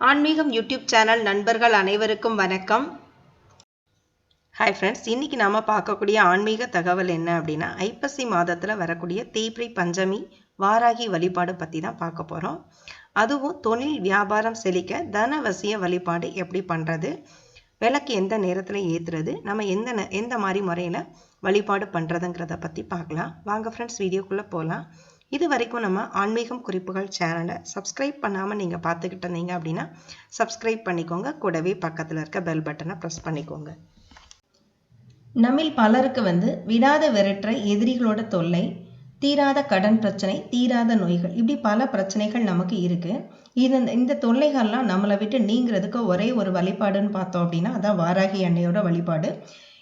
ஆன்மீகம் YouTube channel நண்பர்கள் அனைவருக்கும் வணக்கம். ஹாய் ஃப்ரெண்ட்ஸ் இன்னைக்கு நாம பார்க்கக்கூடிய ஆன்மீக தகவல் என்ன அப்படின்னா ஐப்பசி மாதத்தில் வரக்கூடிய தீப்ரி பஞ்சமி வாராகி வழிபாடு பற்றி தான் பார்க்க போகிறோம் அதுவும் தொழில் வியாபாரம் செழிக்க தனவசிய வழிபாடு எப்படி பண்ணுறது விளக்கு எந்த நேரத்தில் ஏற்றுறது நம்ம எந்த எந்த மாதிரி முறையில் வழிபாடு பண்ணுறதுங்கிறத பற்றி பார்க்கலாம். வாங்க ஃப்ரெண்ட்ஸ் வீடியோக்குள்ளே போகலாம் இது வரைக்கும் நம்ம ஆன்மீகம் குறிப்புகள் சேனலை சப்ஸ்கிரைப் பண்ணாமல் நீங்கள் பார்த்துக்கிட்டு இருந்தீங்க அப்படின்னா சப்ஸ்கிரைப் பண்ணிக்கோங்க. கூடவே பக்கத்தில் இருக்க பெல் பட்டனை ப்ரெஸ் பண்ணிக்கோங்க. நம்மில் பலருக்கு வந்து விடாத விரற்ற எதிரிகளோட தொல்லை தீராத கடன் பிரச்சனை தீராத நோய்கள் இப்படி பல பிரச்சனைகள் நமக்கு இருக்கு. இது இந்த தொல்லைகள்லாம் நம்மளை விட்டு நீங்கிறதுக்கு ஒரே ஒரு வழிபாடுன்னு பார்த்தோம் அப்படின்னா அதான் வாராகி அன்னையோட வழிபாடு.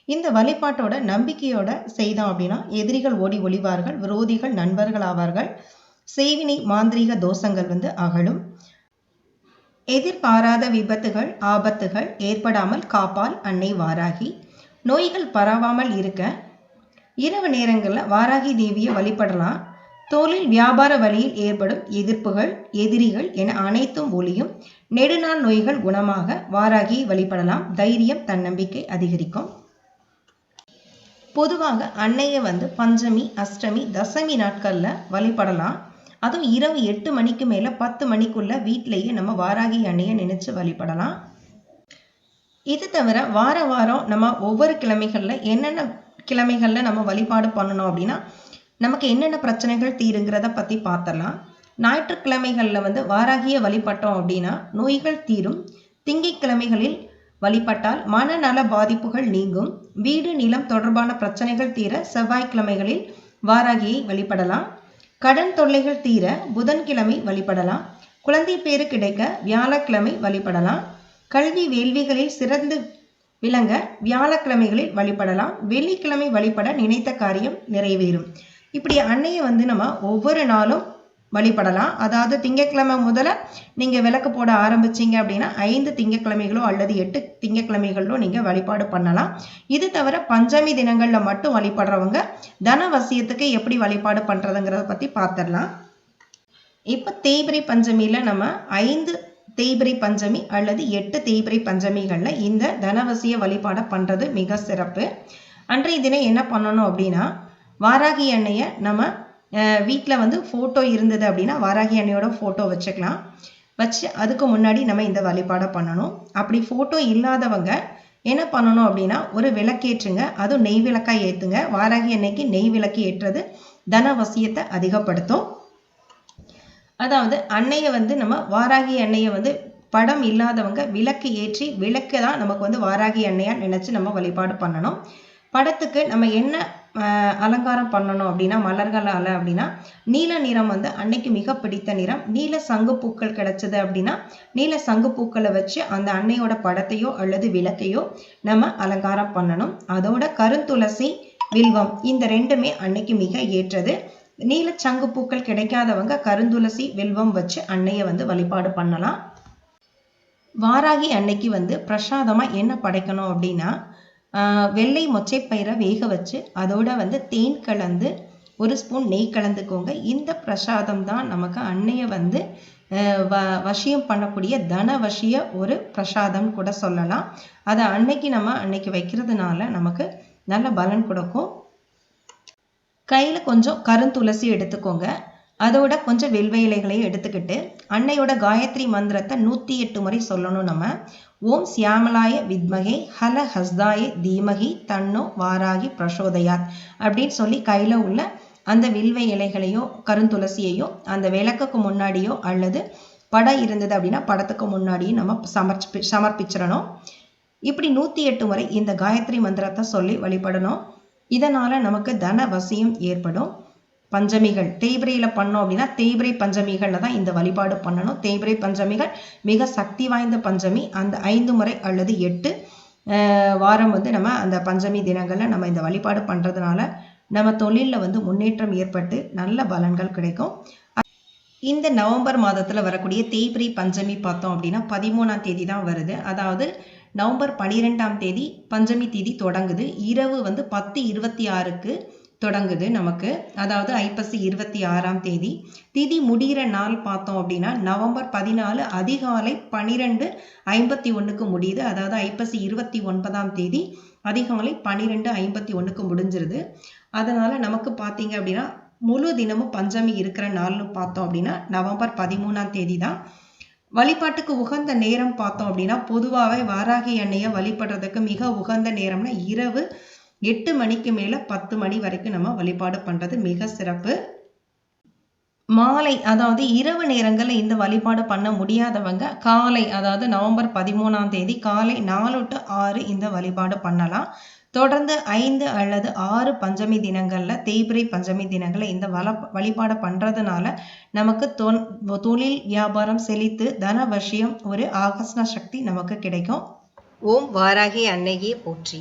இந்த வழிபாட்டோட நம்பிக்கையோட செய்தோம் அப்படின்னா எதிரிகள் ஓடி ஒளிவார்கள் விரோதிகள் நண்பர்கள் ஆவார்கள் செய்வினை மாந்திரீக தோஷங்கள் வந்து அகலும். எதிர்பாராத விபத்துகள் ஆபத்துகள் ஏற்படாமல் காப்பால் அன்னை வாராகி. நோய்கள் பரவாமல் இருக்க இரவு நேரங்களில் வாராகி தேவியை வழிபடலாம். தொழில் வியாபார வழியில் ஏற்படும் எதிர்ப்புகள் எதிரிகள் என அனைத்தும் ஒளியும். நெடுநாள் நோய்கள் குணமாக வாராகியை வழிபடலாம். தைரியம் தன்னம்பிக்கை அதிகரிக்கும். பொதுவாக அன்னையை வந்து பஞ்சமி அஷ்டமி தசமி நாட்களில் வழிபடலாம். அதுவும் இரவு எட்டு மணிக்கு மேலே பத்து மணிக்குள்ள வீட்டிலேயே நம்ம வாராகி அன்னையை நினைச்சு வழிபடலாம். இது தவிர வார வாரம் நம்ம ஒவ்வொரு கிழமைகளில் என்னென்ன கிழமைகளில் நம்ம வழிபாடு பண்ணணும் அப்படின்னா நமக்கு என்னென்ன பிரச்சனைகள் தீருங்கிறத பற்றி பார்த்தலாம் ஞாயிற்றுக்கிழமைகளில் வந்து வாராகிய வழிபட்டோம் அப்படின்னா நோய்கள் தீரும். திங்கட்கிழமைகளில் வழிபட்டால் மனநல பாதிப்புகள் நீங்கும். வீடு நிலம் தொடர்பான பிரச்சனைகள் தீர செவ்வாய்க்கிழமைகளில் வாராகியை வழிபடலாம். கடன் தொல்லைகள் தீர புதன்கிழமை வழிபடலாம். குழந்தை பேரு கிடைக்க வியாழக்கிழமை வழிபடலாம். கல்வி வேள்விகளில் சிறந்து விளங்க வியாழக்கிழமைகளில் வழிபடலாம். வெள்ளிக்கிழமை வழிபட நினைத்த காரியம் நிறைவேறும். இப்படி அன்னையை வந்து நம்ம ஒவ்வொரு நாளும் வழிபடலாம். அதாவது திங்கக்கிழமை முதல்ல நீங்கள் விளக்கு போட ஆரம்பிச்சீங்க அப்படின்னா ஐந்து திங்கக்கிழமைகளோ அல்லது எட்டு திங்கக்கிழமைகளோ நீங்கள் வழிபாடு பண்ணலாம். இது தவிர பஞ்சமி தினங்களில் மட்டும் வழிபடுறவங்க தனவசியத்துக்கு எப்படி வழிபாடு பண்ணுறதுங்கிறத பற்றி பார்த்துடலாம் இப்போ தேய்பிரை பஞ்சமியில் நம்ம ஐந்து தேய்பிரை பஞ்சமி அல்லது எட்டு தேய்பிரை பஞ்சமிகளில் இந்த தனவசிய வழிபாடை பண்ணுறது மிக சிறப்பு. அன்றைய தினம் என்ன பண்ணணும் அப்படின்னா வாராகி எண்ணெயை நம்ம வீட்டில் வந்து ஃபோட்டோ இருந்தது அப்படின்னா வாராகி அன்னையோட ஃபோட்டோ வச்சுக்கலாம். வச்சு அதுக்கு முன்னாடி நம்ம இந்த வழிபாடை பண்ணணும். அப்படி ஃபோட்டோ இல்லாதவங்க என்ன பண்ணணும் அப்படின்னா ஒரு விளக்கேற்றுங்க அதுவும் நெய் விளக்காய் ஏற்றுங்க வாராகி அன்னைக்கு நெய் விளக்கு ஏற்றுறது தனவசியத்தை அதிகப்படுத்தும். அதாவது அன்னையை வந்து நம்ம வாராகி அன்னையை வந்து படம் இல்லாதவங்க விளக்கு ஏற்றி விளக்கு தான் நமக்கு வந்து வாராகி அன்னையாக நினச்சி நம்ம வழிபாடு பண்ணணும். படத்துக்கு நம்ம என்ன அலங்காரம் பண்ணணும் அப்படின்னா மலர்களால் அப்படின்னா நீல நிறம் வந்து அன்னைக்கு மிக பிடித்த நிறம். நீல சங்கு பூக்கள் கிடைச்சது அப்படின்னா நீல சங்கு பூக்களை வச்சு அந்த அன்னையோட படத்தையோ அல்லது விளக்கையோ நம்ம அலங்காரம் பண்ணணும். அதோட கருந்துளசி வில்வம் இந்த ரெண்டுமே அன்னைக்கு மிக ஏற்றது. நீல சங்கு பூக்கள் கிடைக்காதவங்க கருந்துளசி வில்வம் வச்சு அன்னையை வந்து வழிபாடு பண்ணலாம். வாராகி அன்னைக்கு வந்து பிரசாதமாக என்ன படைக்கணும் அப்படின்னா வெள்ளை மொச்சைப்பயிரை வேக வச்சு அதோட வந்து தேன் கலந்து ஒரு ஸ்பூன் நெய் கலந்துக்கோங்க. இந்த பிரசாதம் தான் நமக்கு அன்னைய வந்து வ- வசியம் பண்ணக்கூடிய தன வசிய ஒரு பிரசாதம் கூட சொல்லலாம். அதை அன்னைக்கு நம்ம அன்னைக்கு வைக்கிறதுனால நமக்கு நல்ல பலன் கொடுக்கும். கையில் கொஞ்சம் கருந்துளசி எடுத்துக்கோங்க. அதோட கொஞ்சம் வெல்வ இலைகளையும் எடுத்துக்கிட்டு அன்னையோட காயத்ரி மந்திரத்தை நூற்றி எட்டு முறை சொல்லணும் நம்ம. ஓம் சியாமலாய வித்மகே ஹல ஹஸ்தாய தீமகி தன்னோ வாராகி பிரசோதயாத் அப்படின்னு சொல்லி கையில் உள்ள அந்த வில்வ இலைகளையோ கருந்துளசியையோ அந்த விளக்குக்கு முன்னாடியோ அல்லது படம் இருந்தது அப்படின்னா படத்துக்கு முன்னாடியும் நம்ம சமர்ப்பி சமர்ப்பிச்சிடணும். இப்படி நூற்றி எட்டு முறை இந்த காயத்ரி மந்திரத்தை சொல்லி வழிபடணும். இதனால் நமக்கு தன வசியம் ஏற்படும். பஞ்சமிகள். தேய்பிரையில் பண்ணோம் அப்படின்னா தேய்பிரை பஞ்சமிகளில் தான் இந்த வழிபாடு பண்ணணும். தேய்பிரை பஞ்சமிகள் மிக சக்தி வாய்ந்த பஞ்சமி. அந்த ஐந்து முறை அல்லது எட்டு வாரம் வந்து நம்ம அந்த பஞ்சமி தினங்களில் நம்ம இந்த வழிபாடு பண்ணுறதுனால நம்ம தொழிலில் வந்து முன்னேற்றம் ஏற்பட்டு நல்ல பலன்கள் கிடைக்கும். இந்த நவம்பர் மாதத்தில் வரக்கூடிய தேய்பிரை பஞ்சமி பார்த்தோம் அப்படின்னா பதிமூணாம் தேதி தான் வருது. அதாவது நவம்பர் பனிரெண்டாம் தேதி பஞ்சமி தேதி தொடங்குது. இரவு வந்து பத்து இருபத்தி ஆறுக்கு தொடங்குது நமக்கு. அதாவது ஐப்பசி இருபத்தி ஆறாம் தேதி. திதி முடிகிற நாள் பார்த்தோம் அப்படின்னா நவம்பர் பதினாலு அதிகாலை பனிரெண்டு ஐம்பத்தி ஒன்றுக்கு முடியுது. அதாவது ஐப்பசி இருபத்தி ஒன்பதாம் தேதி அதிகாலை பன்னிரெண்டு ஐம்பத்தி ஒன்றுக்கு முடிஞ்சிருது. அதனால் நமக்கு பார்த்தீங்க அப்படின்னா முழு தினமும் பஞ்சமி இருக்கிற நாள்னு பார்த்தோம் அப்படின்னா நவம்பர் பதிமூணாம் தேதி தான். வழிபாட்டுக்கு உகந்த நேரம் பார்த்தோம் அப்படின்னா பொதுவாகவே வாராகி எண்ணெயை வழிபடுறதுக்கு மிக உகந்த நேரம்னா இரவு எட்டு மணிக்கு மேலே பத்து மணி வரைக்கும் நம்ம வழிபாடு பண்ணுறது மிக சிறப்பு. மாலை அதாவது இரவு நேரங்களில் இந்த வழிபாடு பண்ண முடியாதவங்க காலை அதாவது நவம்பர் பதிமூணாம் தேதி காலை நாலு டு ஆறு இந்த வழிபாடு பண்ணலாம். தொடர்ந்து ஐந்து அல்லது ஆறு பஞ்சமி தினங்களில் தேய்பிரை பஞ்சமி தினங்களில் இந்த வள வழிபாடு பண்ணுறதுனால நமக்கு தொன் தொழில் வியாபாரம் செழித்து தன வசியம் ஒரு ஆகர்ஷண சக்தி நமக்கு கிடைக்கும். ஓம் வாராகி அன்னையே போற்றி.